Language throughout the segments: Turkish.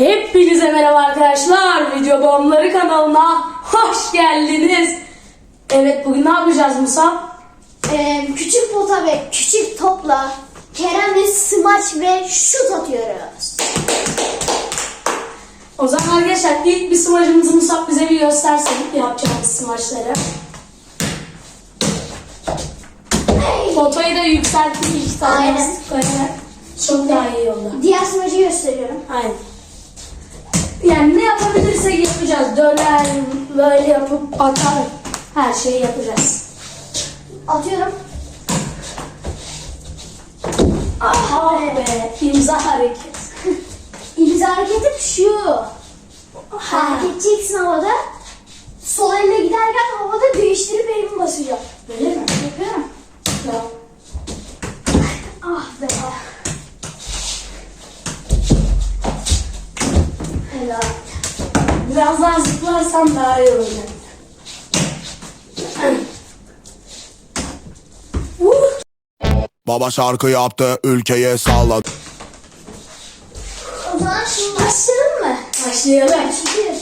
Hepinize merhaba arkadaşlar. Video Bomları kanalına hoş geldiniz. Evet bugün ne yapacağız Musab? Ee, küçük pota ve küçük topla Kerem'le smaç ve şut atıyoruz. O zaman arkadaşlar ilk bir smacımızı Musab bize bir göstersin yapacağımız smaçları. Fotoyu da yükselttik iki tane Aynen. Çok daha iyi oldu. Diğer smacı gösteriyorum. Aynen. Yani ne yapabilirsek yapacağız. Döner, böyle yapıp atar. Her şeyi yapacağız. Atıyorum. Aha be, imza hareket. İmza hareketim şu. Hareket edeceksin havada. Sol elle giderken havada değiştirip elimi basacağım. Öyle mi? Yapıyorum. Ya. Ah be. Helal. Biraz daha zıplarsam daha iyi olacak. Baba şarkı yaptı, ülkeye salladı. O zaman şimdi başlayalım mı? Başlayalım. Şükür.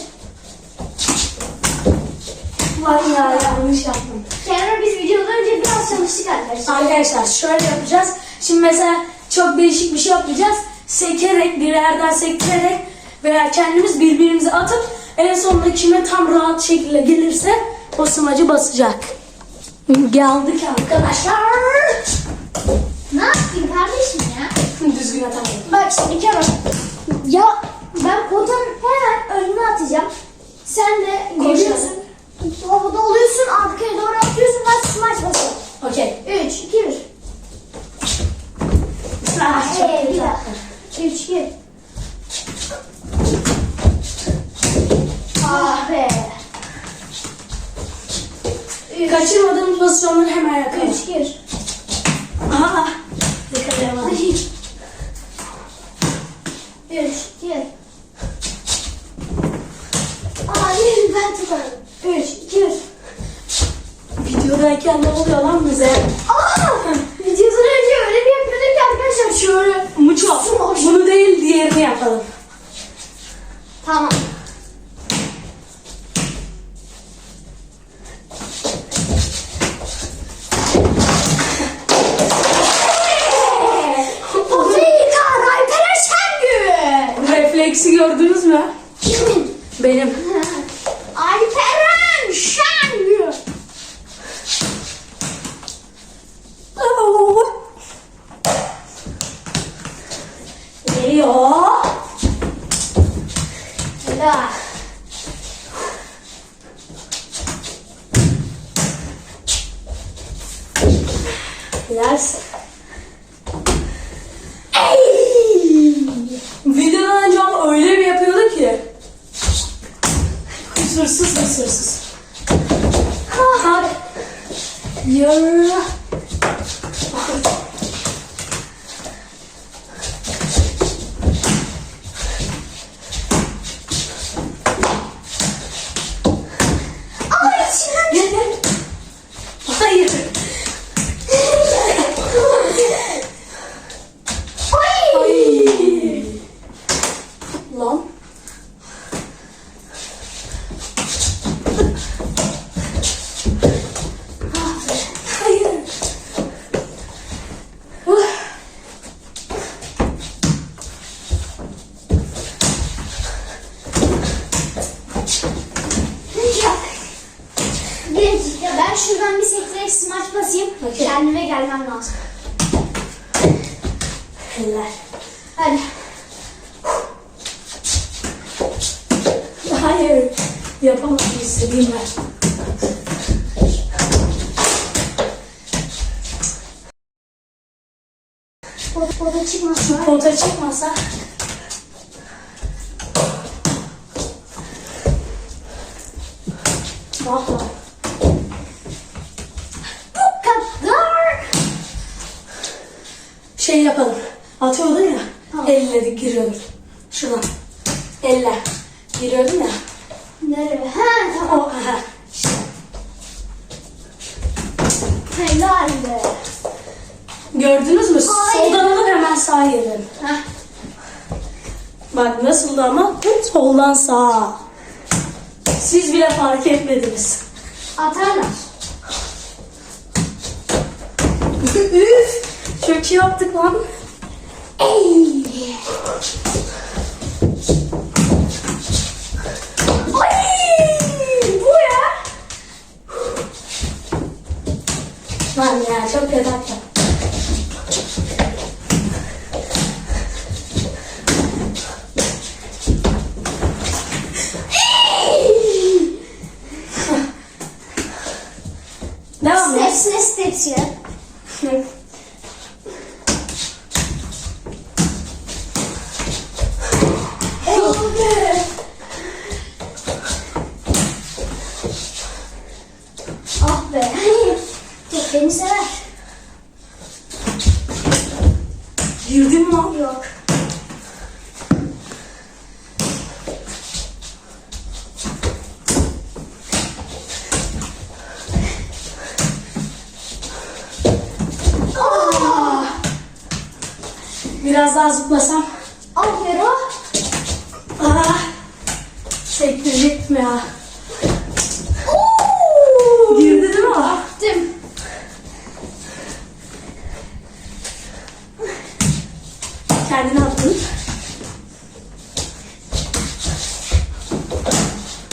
Vay ya yanlış yaptım. Kerem biz videodan önce biraz çalıştık arkadaşlar. Arkadaşlar şöyle yapacağız. Şimdi mesela çok değişik bir şey yapacağız. Sekerek, bir yerden sektirerek veya kendimiz birbirimize atıp en sonunda kime tam rahat şekilde gelirse o smacı basacak. Geldik arkadaşlar. Ne yapayım kardeşim ya? Düzgün atamadım. Bak şimdi Kerem. Ya ben potanın hemen önüne atacağım. Sen de geliyorsun. Havada oluyorsun arkaya doğru atıyorsun ben smaç basıyorum. Okey. 3, 2, 1. Ah, çok Hey, bir güzel. dakika. 3, 2. Ah be. Kaçırmadığım pozisyonları hemen yakala. 3, 2, 1. Yapamadım istediğim o da çıkmasın. Pota çıkmasa. Valla. Bu kadar. Şey yapalım. Atıyordun ya. Tamam. Elle giriyordun. Şuna. Elle. Giriyordun ya. Nereye? Ha tamam. O. Helal be. Gördünüz mü? Hayır. Soldan alıp hemen sağa. Heh. Bak nasıldı ama soldan sağa. Siz bile fark etmediniz. Atarlar. Üf, çok iyi yaptık lan. Ey. Ay, bu ya. Lan ya çok kötü yaptım. Devam et. Hepsine steps ya. Ah be. Tek beni sever. Girdin mi lan? Yok. Biraz daha zıplasam. Aferin. o. Ah, sektirecektim ya. Oo. Girdi değil mi? Attım. Kendini attın.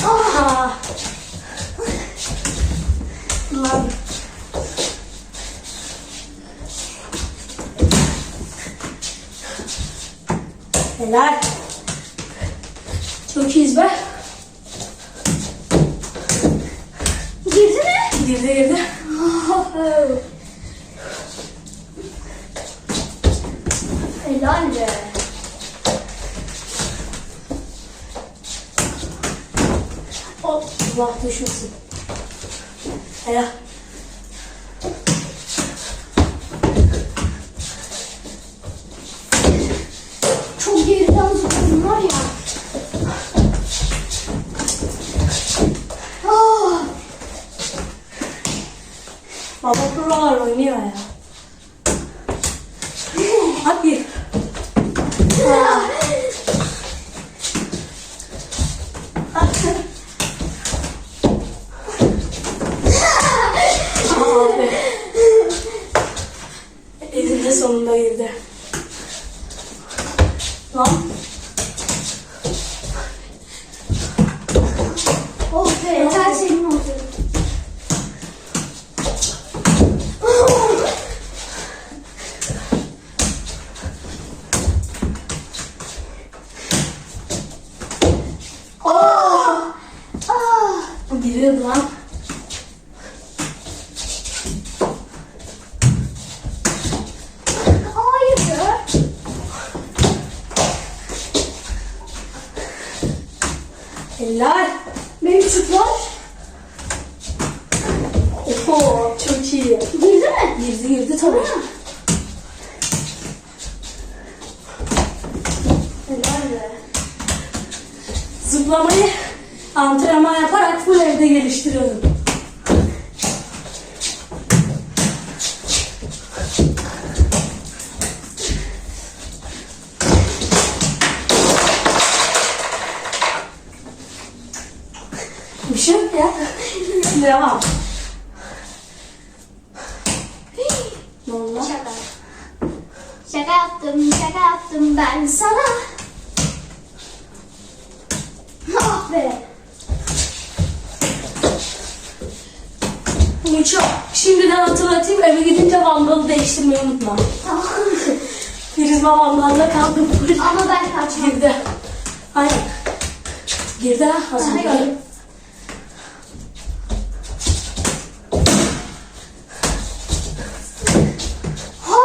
Ah. Lan. Helal. Yeah. Unutma. Tamam. Prizma vandalda kaldım. Ama ben kaçmam. Girdi. Aynen. Girdi ha. Az Ben de önce. gördüm. Ha!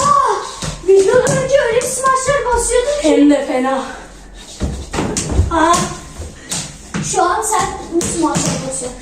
Videodan önce öyle bir smaçlar basıyordun ki. Hem de fena. Aa, Şu an sen bu smaçlar basıyorsun.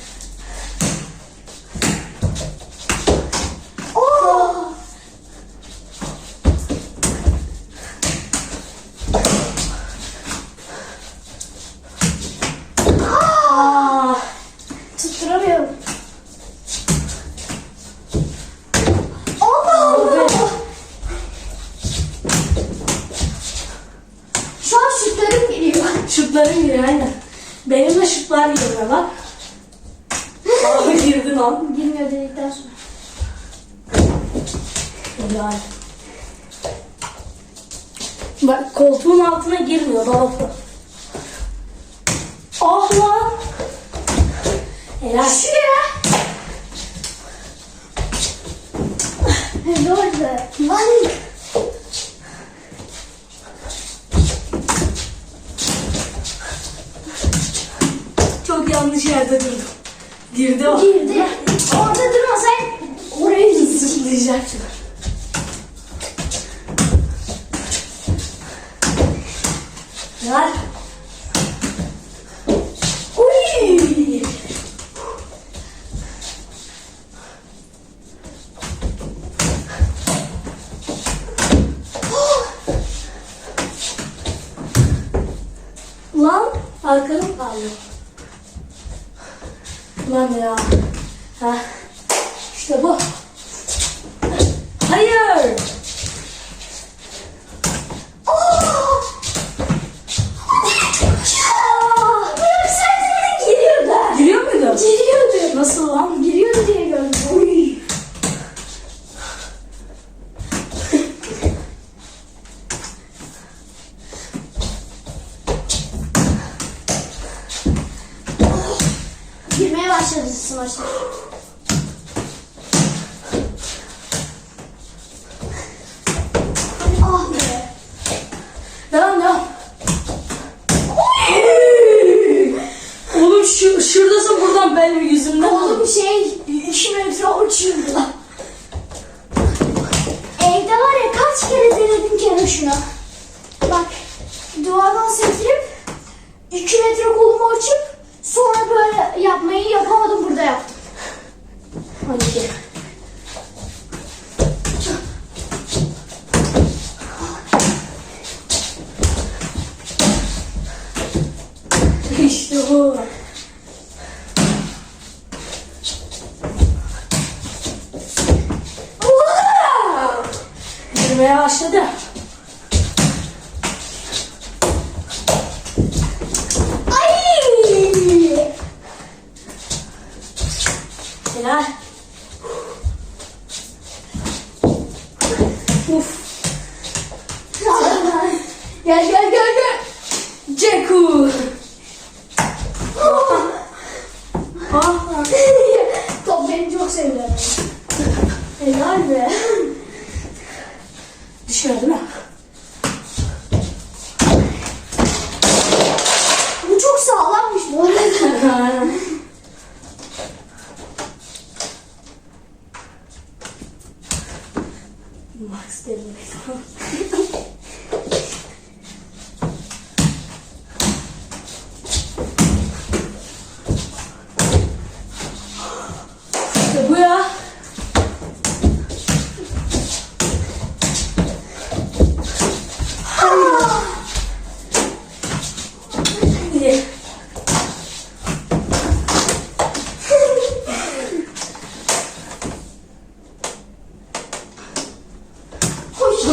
Yıllar gidiyor ama. Aa girdin lan. Girmiyor dedikten sonra. Helal. Bak koltuğun altına girmiyor dolapta. Ah lan. Helal. Şu ne lan? Helal. yerde durdum. Girdi o. Girdi. Orada durmasaydın oraya zıplayacaktılar. Var. acısı sınırsız. 你说什么？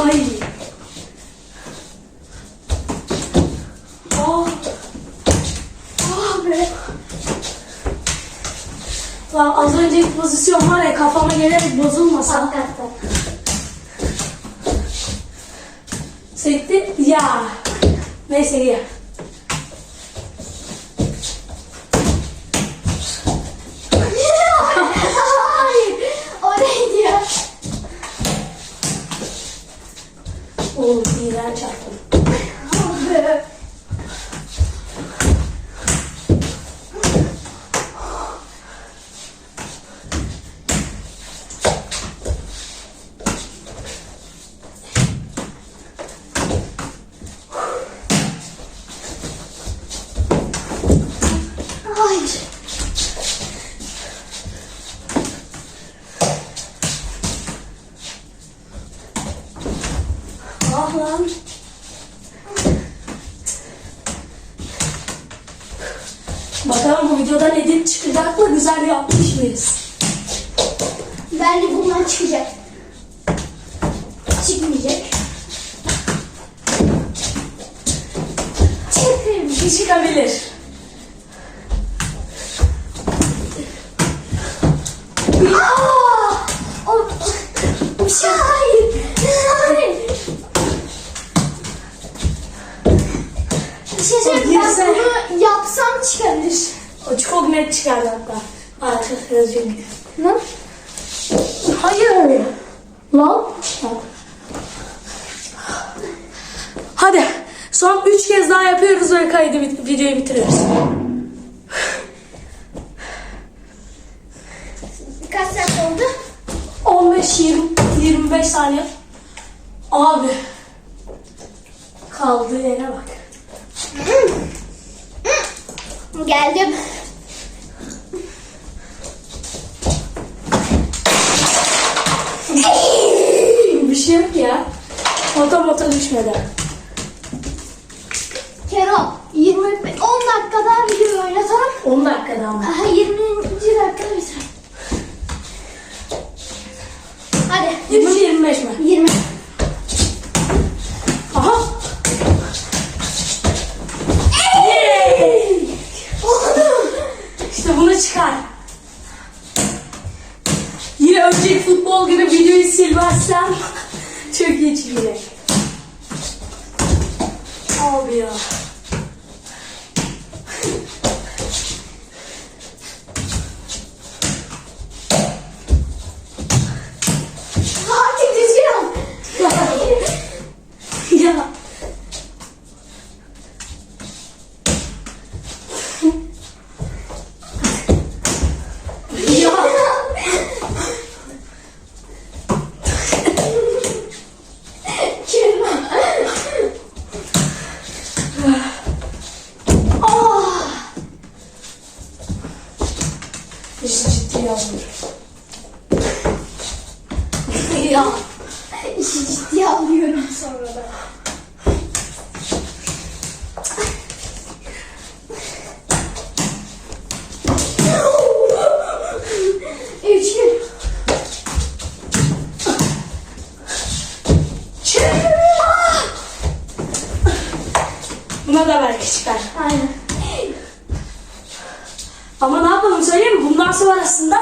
Ay. Ah. Ah be. Lan az önceki pozisyon var ya kafama gelerek bozulmasa. Sekti ya. Neyse iyi. Aa! O, bir şey hayır. Hayır. Bir şey söyleyeyim, ben Girse. bunu yapsam çıkabilir. O çok net çıkardı hatta. Çünkü. Lan. Hayır. Lan. Hadi. Son 3 kez daha yapıyoruz ve kaydı bit- videoyu bitiriyoruz. Kaç saat oldu? 15 20 25 saniye. Abi. Kaldığı yere bak. Geldim. Bir şey yok ya. Mota mota düşmedi. Kero 20 10 dakika daha video oynatalım. 10 dakikada ama. Aha 20. dakikada biter. 25 mi? 20. Aha. İşte bunu çıkar. Yine önceki futbol günü videoyu silmezsem çok iyi çıkacak. Abi ya. Hadi düzgün ol. ya. ya. Kero. Ah. İşi ciddiye alıyorum. ya. İşi ciddiye alıyorum sonra da. Üç gün. Buna da belki çıkar. Aynen. Ama ne yapalım söyleyeyim mi? Bundan sonrasında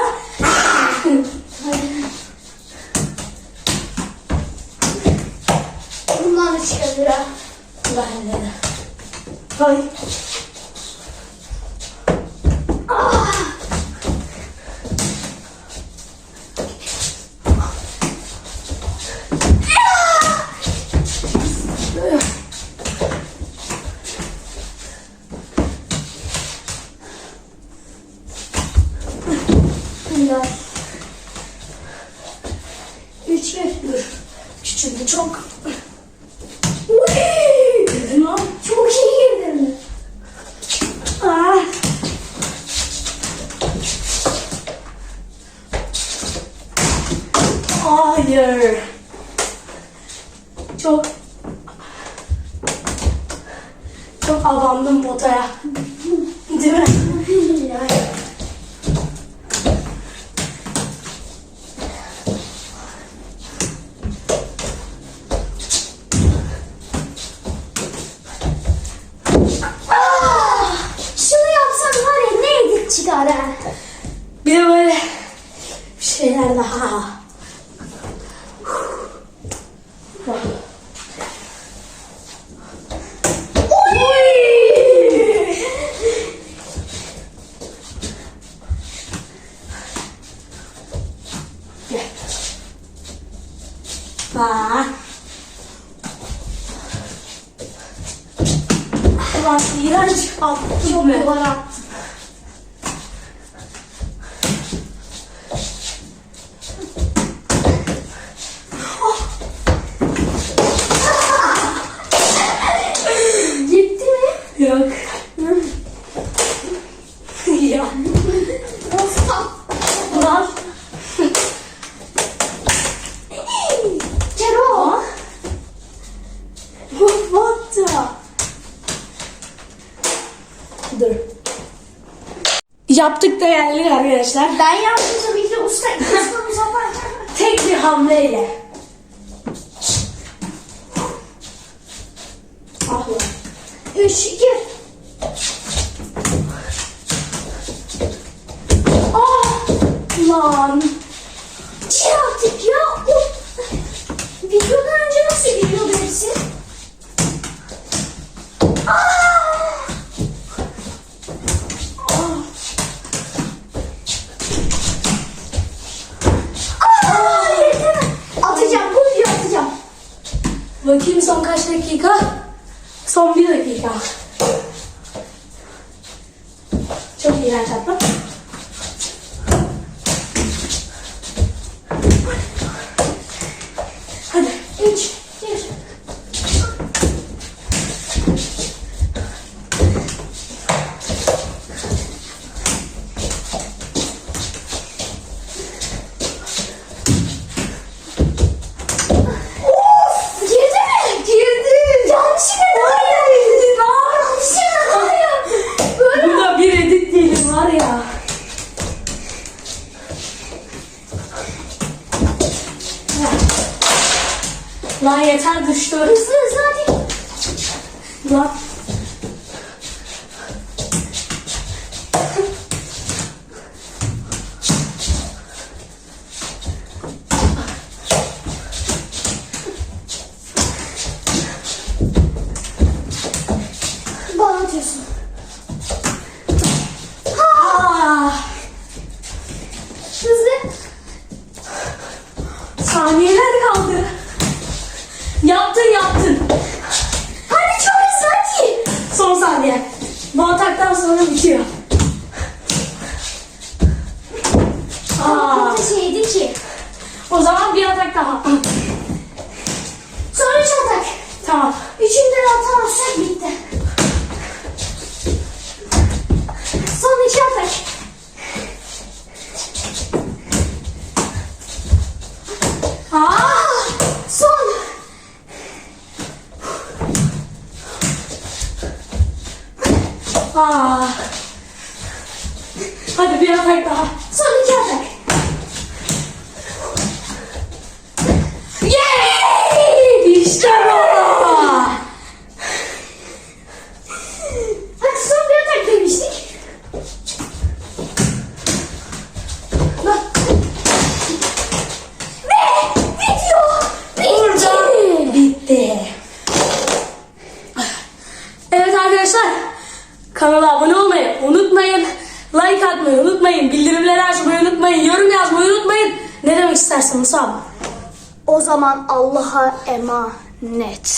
arkadaşlar. Ben yaptım tabii ki usta ustamız ama tek bir hamleyle. Ah lan. Üç, iki. Ah lan. Şey artık ya. Videodan önce nasıl biliyordu hepsi? dakika. Son bir dakika. Çok iyi her Ah. Hadi bir atak daha. Son iki atak. emanet.